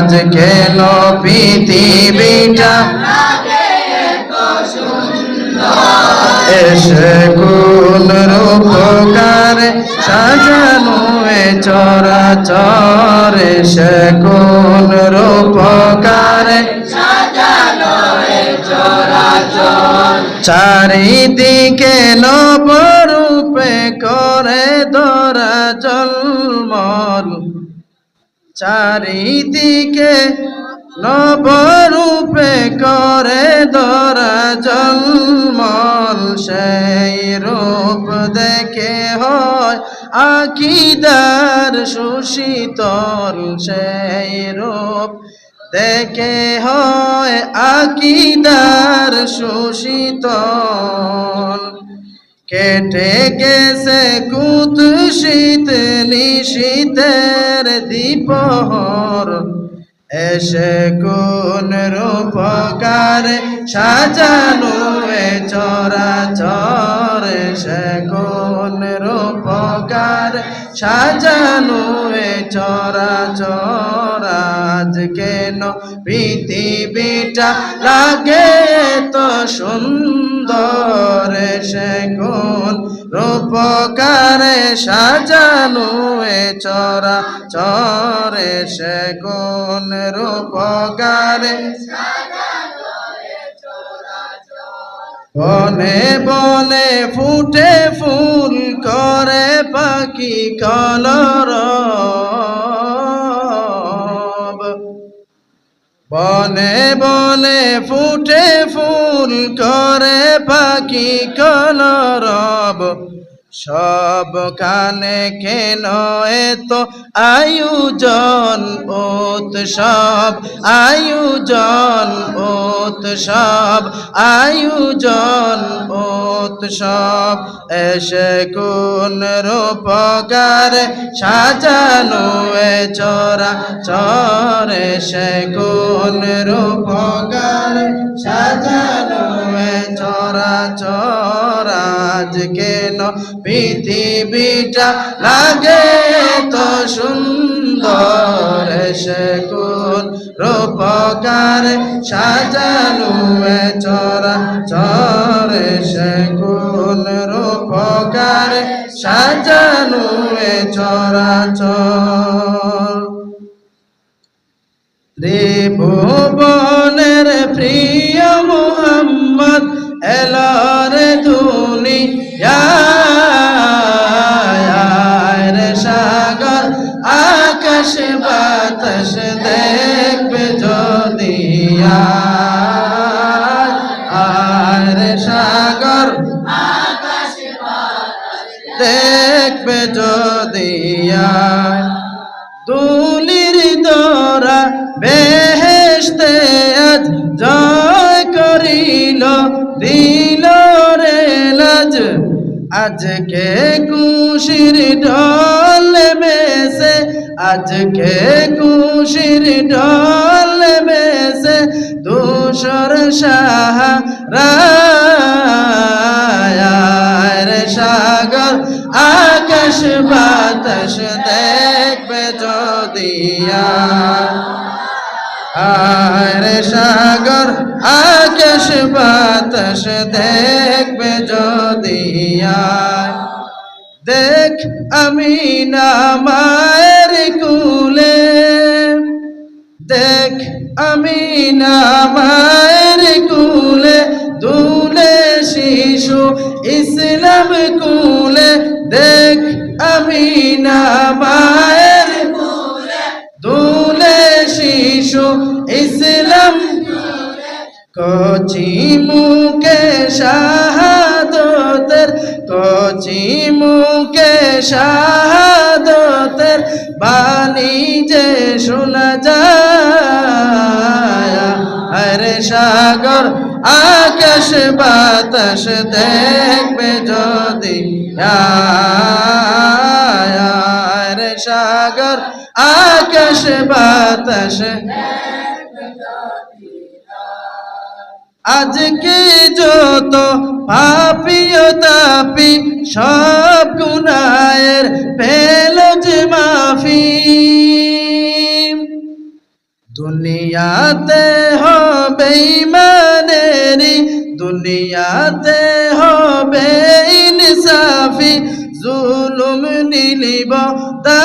আজ কেন পৃথিবীটা এসে কোন রূপকার সাজানো এ চরাচর, এসে কোন রূপকার চারিদিকে নবরূপে করে দরা জলমল। চারিদিকে নবরূপে করে দরা জলমল, সেই রূপ দেখে হয় আকিদার সুশীতল, সেই রূপ দেখে হয় আকিদার সুশীতল। কেটে গেছে কুত শীত নিশীতের দীপহর এসে কোন রূপকার সাজানো চরাচর? এসে কোন রূপকার সাজানো এ চরাচর? আজ কেন পৃথিবীটা লাগে তো সুন্দর সে কোন রূপকারে সাজানো এ চরা চরে সে কোন রূপকারে বনে বনে ফুটে ফুল করে পাখি কলর বনে বনে ফুটে ফুল করে পাখি কলরব। সব কানে কেন এত আয়োজন, উৎসব আয়োজন উৎসব, আয়োজন উৎসব এসে কোন রূপকার সাজানো এ চরা চরে সে কোন রূপকার সাজানো এ চরা চরাজ কেন পৃথিবীটা লাগে তো সুন্দর সে কোন রূপকার সাজানো এ চরা চরে সে কোন রূপকার সাজানো এ চরা চর ত্রিভুবনের প্রিয় মোহাম্মদ ধুনি রে সাগর আকাশ বাতাস দেখবে দেখবে যদি দুলির দরা বেহেশতে আজ জয় করিল, দিল রে লাজ। আজকে কুশির ঢল মেসে আজকে কুশির ঢল মেসে দূষর সাহারা। রে সাগর, আকাশ বাতাস দেখবে যদি আরে। সাগর, আকাশ বাতাস দেখবে যদি দেখ আমি না মায়ের কুলে, দেখ আমি না মায়ের শিশু ইসলাম কচি মুখে শাহাদতের কচি মুখে শাহাদতের বাণী যে শোনা যায় আরে সাগর আকাশ বাতাস দেখবে যদি আরে সাগর আকাশ, বাতাস। আজকে যত পাপিও তাপি, সব গুনায়ের পেল যে মাফি। দুনিয়াতে হবে ইমানেরি দুনিয়াতে হবে ইনসাফি। জুলুম নীলিব তার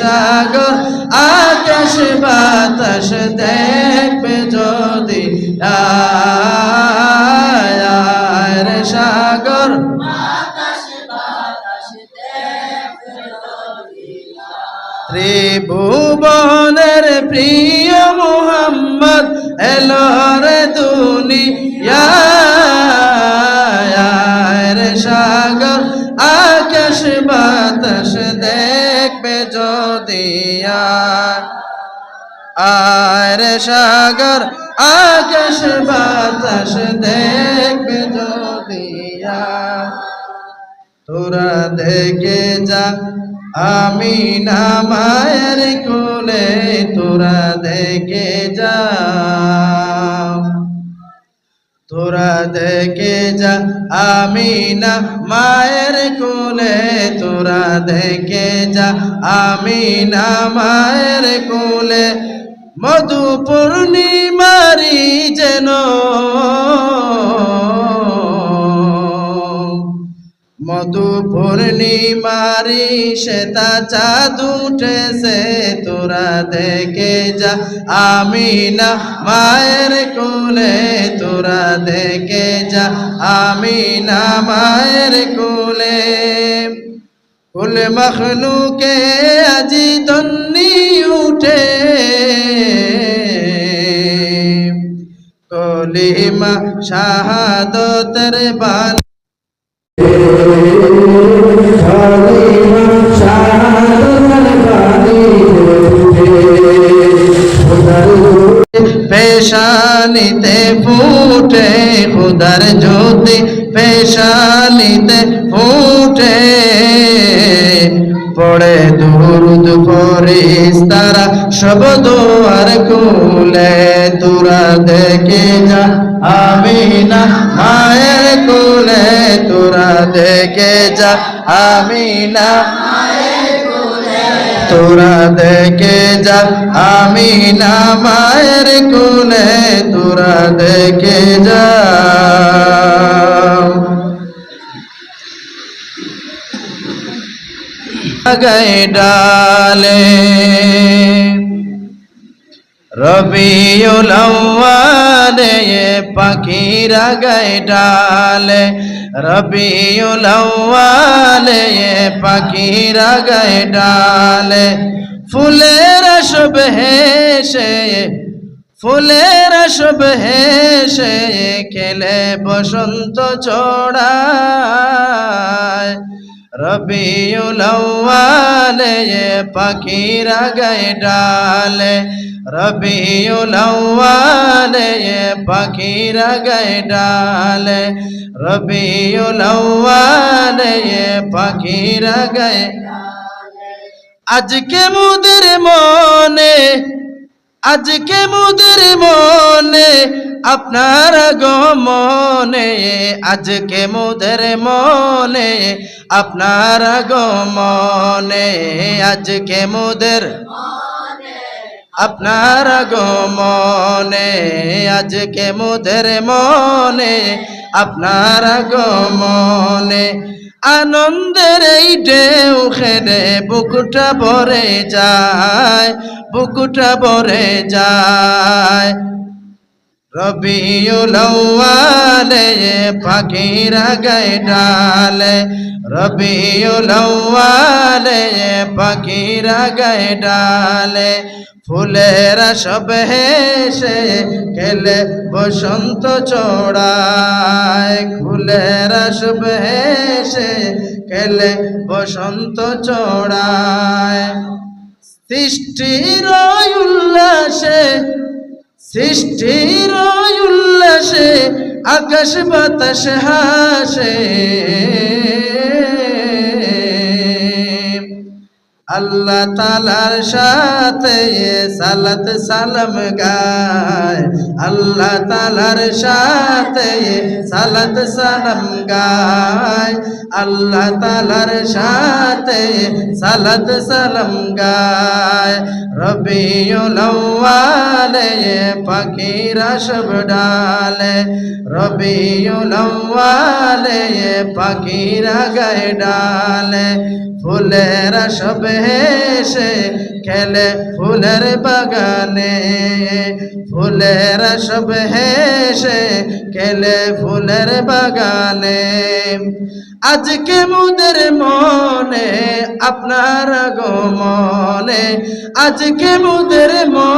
সাগর আকাশ বাতাস দেখবে যদি ত্রিভুবনের প্রিয় মোহাম্মদ এলোর দুনিয়ার যদি আর সাগর আকাশ বাতাস দেখবে যদি তোরা দেখে যা, আমি না মায়ের কোলে, তোরা দেখে যা। তোরা দেখে যা আমি না মায়ের কোলে। তোরা দেখে যা আমি না মায়ের কোলে। মধু পূর্ণিমারি যেন মধু পূর্ণিমারি শ্বেতা চাঁদ উঠেছে, তোরা দেখে যা। আমি না, মায়ের কোলে, তোরা দেখে যা। আমি না, মায়ের কোলে। কুল মখলুকে আজি তন্নি উঠে। কলিমা শাহাদতের বান পেশানিতে ফুটে খুদার জ্যোতি, পেশানিতে ফুটে পড়ে দুরুদ পরিস তারা, সব দোয়ার কুলে তোরা দেখে যা। যা আমি না তোরা দেখে যা আমি না মায়ের কুলে। তোরা দেখে যা। গায়ে ডালে। রবিউল আউয়ালে পাখিরা গায়ে ডালে। রবিউল আউয়ালে পাখিরা গায়ে ডালে। ফুলের সব হেসে, ফুলের সব খেলে বসন্ত চড়ায়। রবিউল আউয়ালে পাখিরা গায়ে ডালে রবিউল আউয়ালে পাখিরা গায়ে ডালে রবিউল আউয়ালে পাখিরা গায়ে আজকে মুদের মনে আজকে মুদের মনে, আপনার গমনে আজকে মুদের মনে, আপনার গমনে আজকে মুদের আপনার গমনে আজকে মুদের মনে, আপনার গমনে আনন্দের এই ঢেউ খেলে বুকুটা ভরে যায় বুকুটা ভরে যায়। রবিউল আউয়ালে পাখিরা গায়ে ডালে, রবিউল আউয়ালে পাখিরা গায়ে ডালে, ফুলেরা সব হেসে খেলে বসন্ত চড়ায়, ফুলেরা সব হেসে খেলে বসন্ত চড়ায়। সৃষ্টির উল্লাসে সৃষ্টির উল্লাসে আকাশ বাতাস হাসে। আল্লাহ তালার সাথে সালাত সালাম গায়। আল্লাহ তালার সাথে সালাত সালাম গায়। আল্লাহ তালার সাথে সালাত সালাম গায়। রবিউল আউয়ালে পাখিরা সব ডালে। রবিউল আউয়ালে পাখিরা গায়ে ডালে। ফুলেরা সব হেসে খেলে ফুলের বাগানে। ফুলের সব হেসে খেলে ফুলের বাগানে। আজকে মুদের মনে আপনার গো মনে আজকে মুদের মনে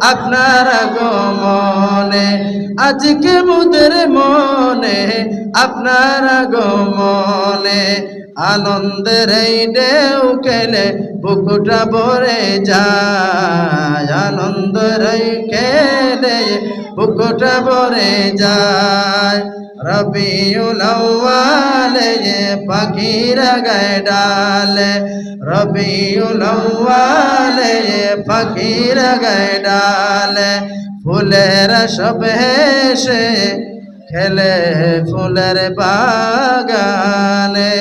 আপনার আগমনে, আজকে মুদের মনে, আপনার আগমনে, আনন্দের এই ঢেউ খেলে বুকুটা ভরে যায়। আনন্দের খেলে বুকুটা ভরে যায়। রবিউল আউয়ালে পাখিরা গায়ে ডালে, রবিউল পাখিরা গায়ে ডালে ফুলেরা সব হেসে খেলে ফুলের বাগানে।